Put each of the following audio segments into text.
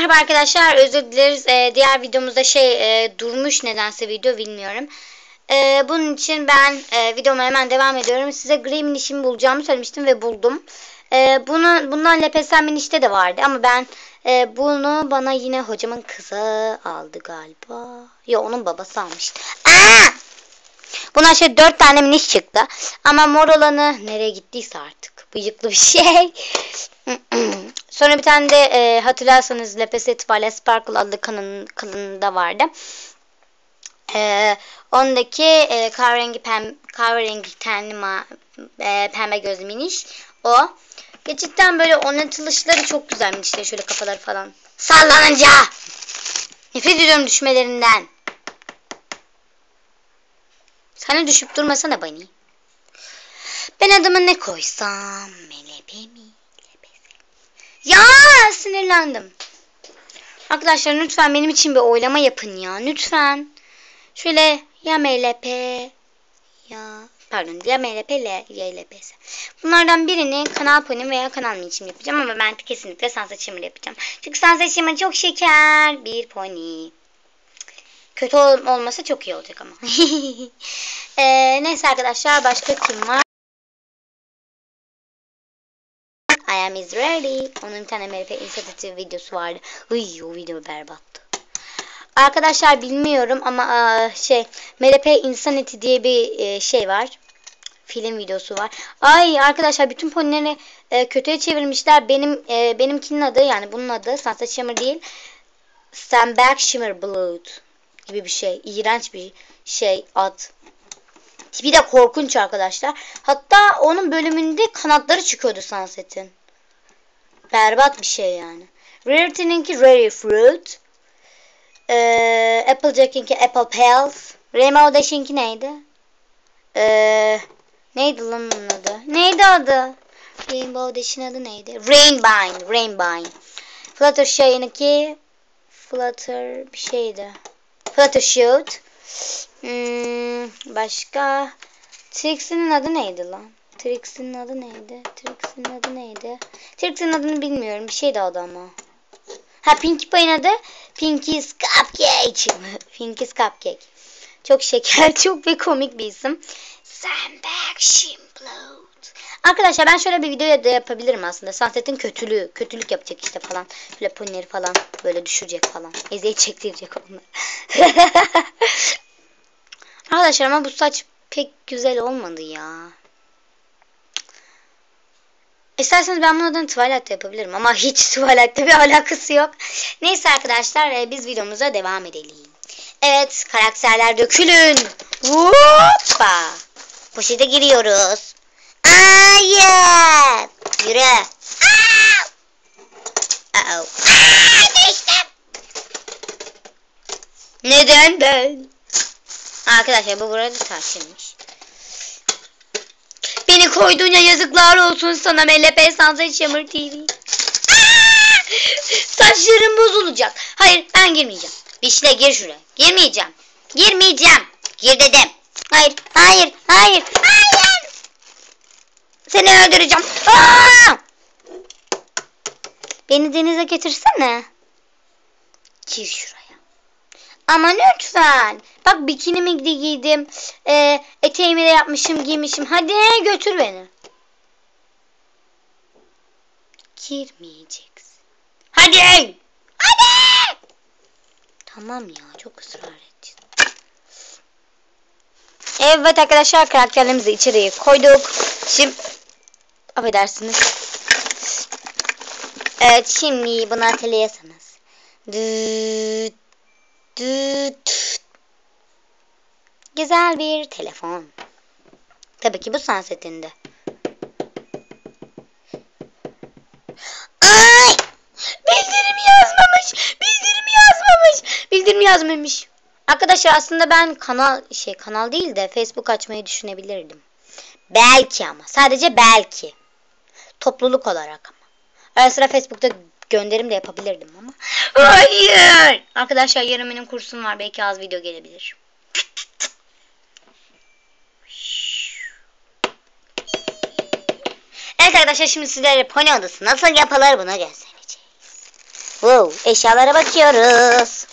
Merhaba arkadaşlar özür dileriz. Ee, diğer videomuzda şey e, durmuş nedense video bilmiyorum. Ee, bunun için ben e, videoma hemen devam ediyorum. Size gri minişimi bulacağımı söylemiştim ve buldum. Ee, bunu bundan LPSM minişte de vardı ama ben e, bunu bana yine hocamın kızı aldı galiba. Yok onun babası almıştı. Aa! Buna şey dört tane miniş çıktı. Ama mor olanı nereye gittiyse artık. Bıyıklı bir şey. Sonra bir tane de e, hatırlarsanız LPS itibariyle Sparkle adlı kanın, kanında vardı. E, ondaki e, kahverengi, pem, kahverengi tenli ma, e, pembe gözlü miniş. O. Gerçekten böyle oynatılışları çok güzel minişler. Şöyle kafaları falan. Sallanınca. Nefret ediyorum düşmelerinden. Sana düşüp durmasana Bani. Ben adıma ne koysam? Melepe mi? Ya sinirlendim. Arkadaşlar lütfen benim için bir oylama yapın ya. Lütfen. Şöyle ya MLP ya pardon ya MLP ile ya LPS. Bunlardan birini kanal pony veya kanal için yapacağım ama ben kesinlikle Sunset Shimmer yapacağım. Çünkü Sunset Shimmer çok şeker bir pony. Kötü ol olmasa çok iyi olacak ama. ee, neyse arkadaşlar başka kim var? Am is ready. Onun bir tane MRP Institute videosu vardı. Uy o video berbattı. Arkadaşlar bilmiyorum ama şey MRP Insanity diye bir e, şey var. Film videosu var. Ay arkadaşlar bütün ponileri e, kötüye çevirmişler. Benim e, benimkinin adı yani bunun adı Sunset Shimmer değil. Sandbag Shimmer Blood gibi bir şey. İğrenç bir şey ad. Tipi de korkunç arkadaşlar. Hatta onun bölümünde kanatları çıkıyordu Sunset'in. Berbat bir şey yani. Rarity'ninki Rare Fruit. Ee, Applejack'inki Apple Pals. Rainbow Dash'inki neydi? Ee, neydi lan onun adı? Neydi adı? Rainbow Dash'in adı neydi? Rainbine. Rainbine. Fluttershy'inki Flutter bir şeydi. Fluttershoot. Hmm, başka Trixie'nin adı neydi lan? Trixie'nin adı neydi? Trixie'nin adı neydi? Trixie'nin adını bilmiyorum. Bir şeydi adı ama. Ha Pinkie Pie'nin adı Pinkie's Cupcake. Pinkie's Cupcake. Çok şeker, çok ve komik bir isim. Sandbag Shimplode. Arkadaşlar ben şöyle bir video da yapabilirim aslında. Sunset'in kötülüğü. Kötülük yapacak işte falan. Böyle ponileri falan böyle düşürecek falan. Eziyet çektirecek onlar. Arkadaşlar ama bu saç pek güzel olmadı ya. İsterseniz ben bunun adını Twilight yapabilirim ama hiç Twilight'te bir alakası yok. Neyse arkadaşlar e, biz videomuza devam edelim. Evet karakterler dökülün. Hoppa. Poşete giriyoruz. Hayır. Yürü. Aa! Aa, düştüm. Neden ben? Arkadaşlar bu burada taşınmış. Beni koyduğuna yazıklar olsun sana MLP Sunset Shimmer TV. Saçlarım bozulacak. Hayır ben girmeyeceğim. Bişle gir şuraya. Girmeyeceğim. Girmeyeceğim. Gir dedim. Hayır, hayır, hayır, hayır. Seni öldüreceğim. Aa! Beni denize getirsene. Gir şuraya. Ama lütfen. Bak bikinimi de giydim. E, eteğimi de yapmışım giymişim. Hadi götür beni. Girmeyeceksin. Hadi. Hadi. Tamam ya çok ısrar ettin. Evet arkadaşlar karakterlerimizi içeriye koyduk. Şimdi affedersiniz. Evet şimdi bunu atölyesanız. Düt düt. Güzel bir telefon. Tabii ki bu sunsetinde. Ay! Bildirim yazmamış. Bildirim yazmamış. Bildirim yazmamış. Arkadaşlar aslında ben kanal şey kanal değil de Facebook açmayı düşünebilirdim. Belki ama sadece belki. Topluluk olarak ama. Ara sıra Facebook'ta gönderim de yapabilirdim ama. Hayır. Arkadaşlar yarın benim kursum var. Belki az video gelebilir. Evet arkadaşlar şimdi sizlere pony odası nasıl yapılır bunu göstereceğiz. Wow, eşyalara bakıyoruz.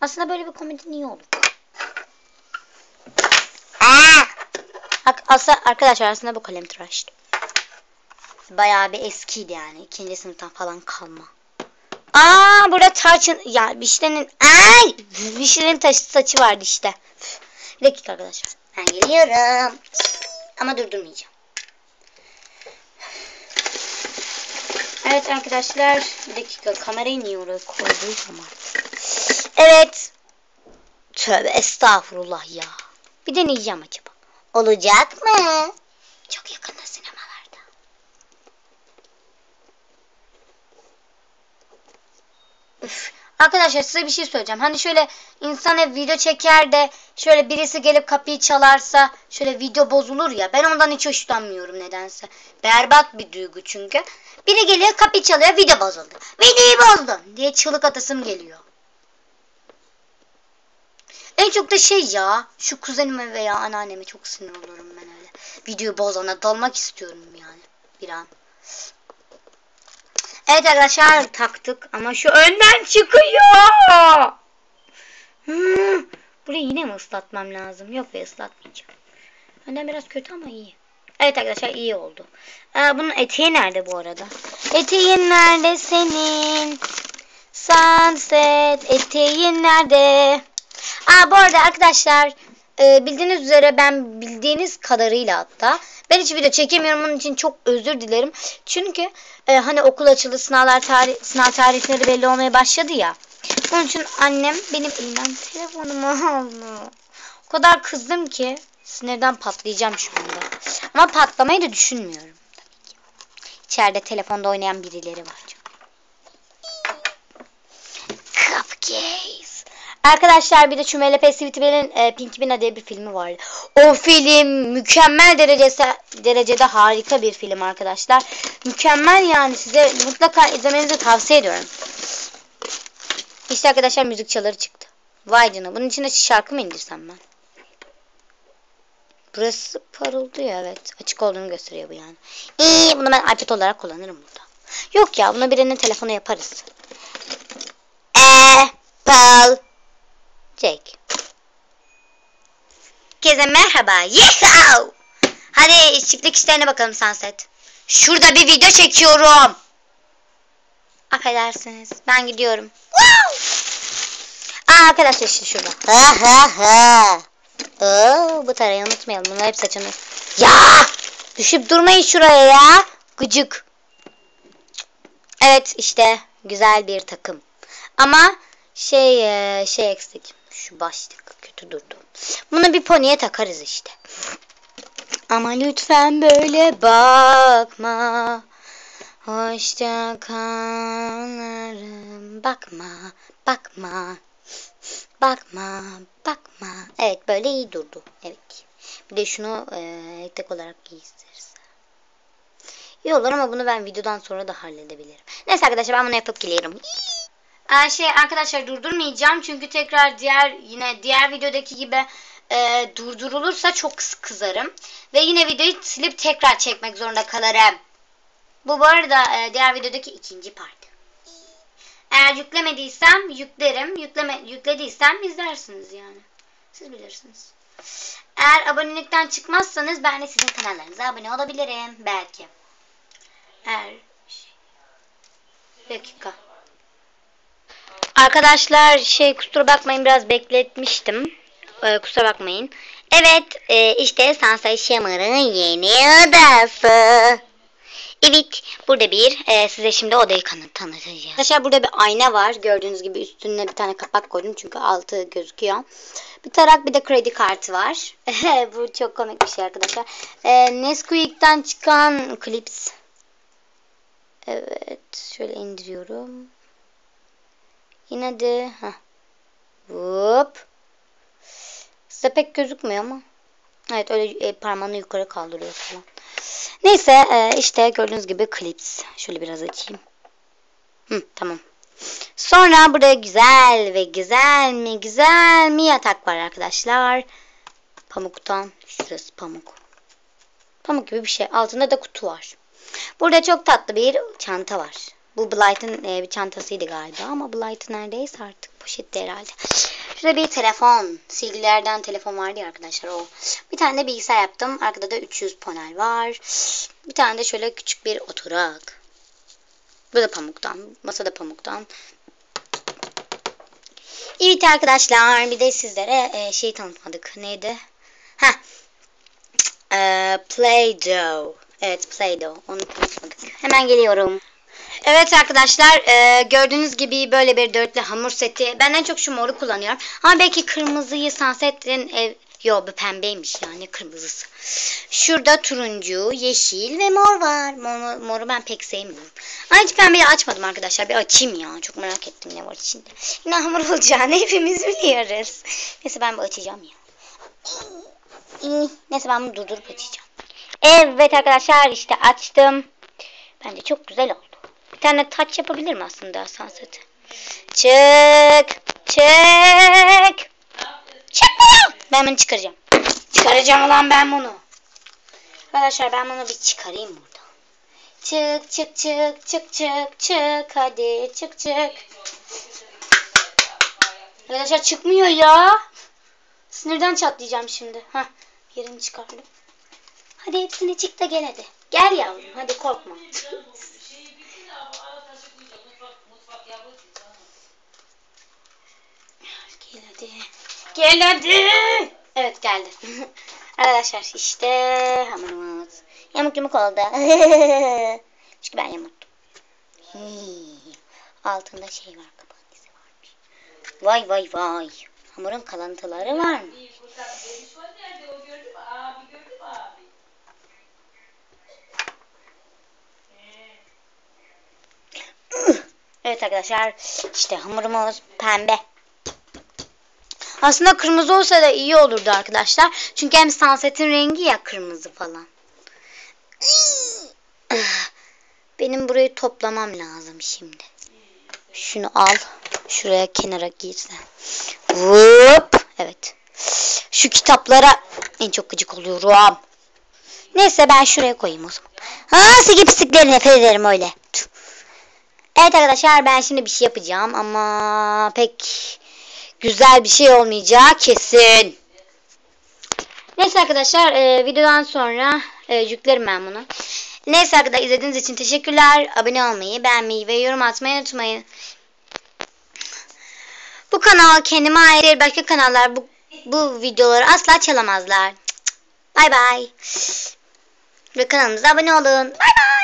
Aslında böyle bir komedi niye olur? Aa! Aslında arkadaşlar aslında bu kalem tıraştı. Bayağı bir eskiydi yani. ikinci sınıftan falan kalma. Aa burada tarçın ya Vişne'nin ay Vişne'nin taş, saçı vardı işte. Bir dakika arkadaşlar. Ben geliyorum. Ama durdurmayacağım. Evet arkadaşlar bir dakika kamerayı niye oraya koyduysam artık. Evet. Tövbe estağfurullah ya. Bir deneyeceğim acaba. Olacak mı? Arkadaşlar size bir şey söyleyeceğim. Hani şöyle insan hep video çeker de şöyle birisi gelip kapıyı çalarsa şöyle video bozulur ya. Ben ondan hiç hoşlanmıyorum nedense. Berbat bir duygu çünkü. Biri geliyor kapıyı çalıyor video bozuldu. Videoyu bozdun diye çığlık atasım geliyor. En çok da şey ya şu kuzenime veya anneanneme çok sinir olurum ben öyle. Videoyu bozana dalmak istiyorum yani bir an. Evet arkadaşlar taktık ama şu önden çıkıyor. Hmm, burayı yine mi ıslatmam lazım? Yok be ıslatmayacağım. Önden biraz kötü ama iyi. Evet arkadaşlar iyi oldu. Aa, bunun eteği nerede bu arada? Eteğin nerede senin? Sunset eteğin nerede? Aa bu arada arkadaşlar e, bildiğiniz üzere ben bildiğiniz kadarıyla hatta ben hiç video çekemiyorum onun için çok özür dilerim. Çünkü e, hani okul açıldı sınavlar tarih sınav tarihleri belli olmaya başladı ya. Onun için annem benim elimden telefonumu aldı. O kadar kızdım ki sinirden patlayacağım şu anda. Ama patlamayı da düşünmüyorum. Tabii. İçeride telefonda oynayan birileri var. Cupcakes. Arkadaşlar bir de MLP Sweetie'nin e, Pinky Bina diye bir filmi vardı. O film mükemmel derecesi, derecede harika bir film arkadaşlar. Mükemmel yani size mutlaka izlemenizi tavsiye ediyorum. İşte arkadaşlar müzik çaları çıktı. Vay canına bunun içine şarkı mı indirsem ben? Burası parıldıyor evet. Açık olduğunu gösteriyor bu yani. İyi bunu ben iPad olarak kullanırım burada. Yok ya bunu birinin telefonu yaparız. Apple. Jack. Herkese merhaba. Yehow. Hadi çiftlik işlerine bakalım Sunset. Şurada bir video çekiyorum. Affedersiniz. Ben gidiyorum. Aa, arkadaşlar işte şurada. Ha ha ha. Oo, bu tarayı unutmayalım. Bunlar hep saçını. Ya! Düşüp durmayın şuraya ya. Gıcık. Evet işte güzel bir takım. Ama şey şey eksik. Şu başlık kötü durdu. Bunu bir poniye takarız işte. Ama lütfen böyle bakma. Hoşça kalırım. Bakma, bakma. Bakma, bakma. Evet böyle iyi durdu. Evet. Bir de şunu e, etek olarak giysirirse. İyi olur ama bunu ben videodan sonra da halledebilirim. Neyse arkadaşlar ben bunu yapıp geliyorum. Ee, şey arkadaşlar durdurmayacağım çünkü tekrar diğer yine diğer videodaki gibi e, durdurulursa çok kızarım. Ve yine videoyu silip tekrar çekmek zorunda kalırım. Bu bu arada e, diğer videodaki ikinci part. Eğer yüklemediysem yüklerim. Yükleme, yüklediysem izlersiniz yani. Siz bilirsiniz. Eğer abonelikten çıkmazsanız ben de sizin kanallarınıza abone olabilirim. Belki. Eğer... Bir dakika. Arkadaşlar şey kusura bakmayın biraz bekletmiştim. Ee, kusura bakmayın. Evet e, işte Sansay Shimmer'ın yeni odası. Evet burada bir e, size şimdi odayı tanıtacağım. Arkadaşlar burada bir ayna var. Gördüğünüz gibi üstüne bir tane kapak koydum çünkü altı gözüküyor. Bir tarak bir de kredi kartı var. Bu çok komik bir şey arkadaşlar. E, Nesquik'ten çıkan clips. Evet şöyle indiriyorum. Yine de heh. Hop. Size pek gözükmüyor ama. Evet öyle e, parmağını yukarı kaldırıyor falan. Neyse e, işte gördüğünüz gibi clips. Şöyle biraz açayım. Hı, tamam. Sonra burada güzel ve güzel mi güzel mi yatak var arkadaşlar. Pamuktan. Şurası pamuk. Pamuk gibi bir şey. Altında da kutu var. Burada çok tatlı bir çanta var. Bu Blight'ın e, bir çantasıydı galiba ama Blight neredeyse artık poşette herhalde. Şurada bir telefon. Silgilerden telefon vardı ya arkadaşlar o. Bir tane de bilgisayar yaptım. Arkada da 300 panel var. Bir tane de şöyle küçük bir oturak. Bu da pamuktan. Masa da pamuktan. Evet arkadaşlar bir de sizlere e, şey tanıtmadık. Neydi? Ha. E, Play-Doh. Evet Play-Doh. Onu tanıtmadık. Hemen geliyorum. Evet arkadaşlar e, gördüğünüz gibi böyle bir dörtlü hamur seti. Ben en çok şu moru kullanıyorum. Ama belki kırmızıyı Sunset'in ev... Yo bu pembeymiş yani kırmızısı. Şurada turuncu, yeşil ve mor var. Moru, moru ben pek sevmiyorum. Ama hiç pembeyi açmadım arkadaşlar. Bir açayım ya. Çok merak ettim ne var içinde. Yine hamur olacağını hepimiz biliyoruz. Neyse ben bir açacağım ya. Neyse ben bunu durdurup açacağım. Evet arkadaşlar işte açtım. Bence çok güzel oldu. Tane taç yapabilirim aslında Sunset'e. Çık. Çık. Çıkmıyor. Ben bunu çıkaracağım. Çıkaracağım ulan ben bunu. Arkadaşlar ben bunu bir çıkarayım buradan. Çık çık çık çık çık çık. Hadi çık çık. Arkadaşlar çıkmıyor ya. Sinirden çatlayacağım şimdi. Hah yerini çıkardım. Hadi hepsini çık da gel hadi. Gel yavrum hadi korkma. Gel hadi. Gel hadi. Evet geldi. Arkadaşlar işte hamurumuz. Yamuk yumuk oldu. Çünkü ben yamuktum. Hii. Altında şey var kapatısı varmış. Vay vay vay. Hamurun kalıntıları var mı? Evet arkadaşlar işte hamurumuz pembe. Aslında kırmızı olsa da iyi olurdu arkadaşlar. Çünkü hem sunset'in rengi ya kırmızı falan. Benim burayı toplamam lazım şimdi. Şunu al. Şuraya kenara gitsen. Hop. Evet. Şu kitaplara en çok gıcık oluyorum. Neyse ben şuraya koyayım o zaman. Ha sigi pisikleri nefret ederim öyle. Evet arkadaşlar ben şimdi bir şey yapacağım ama pek güzel bir şey olmayacak kesin. Neyse arkadaşlar e, videodan sonra e, yüklerim ben bunu. Neyse arkadaşlar izlediğiniz için teşekkürler. Abone olmayı, beğenmeyi ve yorum atmayı unutmayın. Bu kanal kendime ait. Başka kanallar bu, bu videoları asla çalamazlar. Bay bay. Ve kanalımıza abone olun. Bay bay.